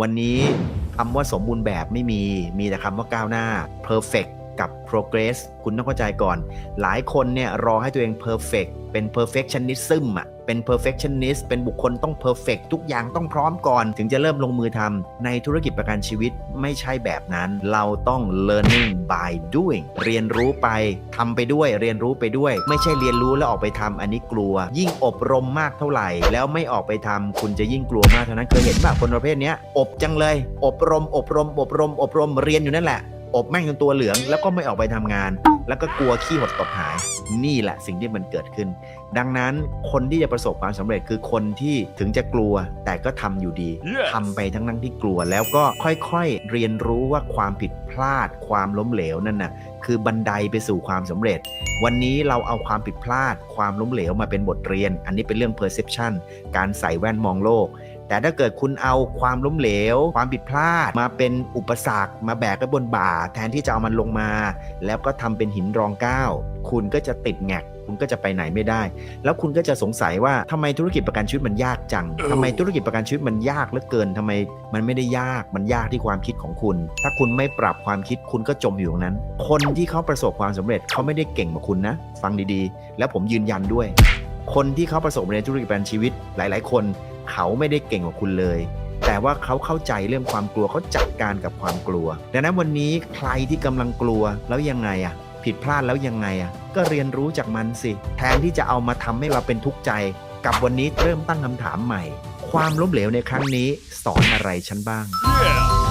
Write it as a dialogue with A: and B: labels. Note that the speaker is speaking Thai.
A: วันนี้คำว่าสมบูรณ์แบบไม่มี มีแต่คำว่าก้าวหน้า perfect กับ progress คุณต้องเข้าใจก่อน หลายคนเนี่ยรอให้ตัวเอง perfect เป็น perfectionism อะเป็น perfectionist เป็นบุคคลต้อง perfect ทุกอย่างต้องพร้อมก่อน ถึงจะเริ่มลงมือทำในธุรกิจประกันชีวิตไม่ใช่แบบนั้น เราต้อง learning by doing เรียนรู้ไปทำไปด้วยเรียนรู้ไปด้วย ไม่ใช่เรียนรู้แล้วออกไปทำอันนี้กลัว ยิ่งอบรมมากเท่าไหร่ แล้วไม่ออกไปทำคุณจะยิ่งกลัวมากเท่านั้นเคยเห็นป่ะคนประเภทเนี้ยอบจังเลย อบรมอบรม อบรม อบรมเรียนอยู่นั่นแหละ อบแม่งจนตัวเหลือง แล้วก็ไม่ออกไปทำงาน แล้วก็กลัวขี้หดตกหาย นี่แหละสิ่งที่มันเกิดขึ้น ดังนั้นคนที่จะประสบความสำเร็จคือคนที่ถึงจะกลัว แต่ก็ทำอยู่ดี
B: Yes
A: ทำไปทั้งนั้นที่กลัว แล้วก็ค่อยๆเรียนรู้ว่าความผิดพลาดความล้มเหลวนั่นน่ะคือบันไดไปสู่ความสำเร็จ วันนี้เราเอาความผิดพลาด ความล้มเหลวมาเป็นบทเรียน อันนี้เป็นเรื่อง perception การใส่แว่นมองโลก แต่ถ้าเกิดคุณเอาความล้มเหลว ความผิดพลาด มาเป็นอุปสรรค มาแบกไว้บนบ่า แทนที่จะเอามันลงมา แล้วก็ทำเป็นหินรองก้าวคุณก็จะติดแงกคุณก็จะไปไหนไม่ได้ แล้วคุณก็จะสงสัยว่าทำไมธุรกิจประกันชีวิตมันยากจังทำไมธุรกิจประกันชีวิตมันยากเหลือเกินทำไมมันไม่ได้ยาก มันยากที่ความคิดของคุณ ถ้าคุณไม่ปรับความคิดคุณก็จมอยู่ตรงนั้น คนที่เขาประสบความสำเร็จเขาไม่ได้เก่งกว่าคุณนะ ฟังดีๆ แล้วผมยืนยันด้วย คนที่เขาประสบในธุรกิจประกันชีวิตหลาย ๆ คน เขาไม่ได้เก่งกว่าคุณเลย แต่ว่าเขาเข้าใจเรื่องความกลัวเขาจัดการกับความกลัว ดังนั้นวันนี้ใครที่กำลังกลัวแล้วยังไงอะผิดพลาดแล้วยังไงอะก็เรียนรู้จากมันสิแทนที่จะเอามาทำให้เราเป็นทุกข์ใจ กับวันนี้เริ่มตั้งคำถามใหม่ ความล้มเหลวในครั้งนี้ สอนอะไรฉันบ้าง
B: Yeah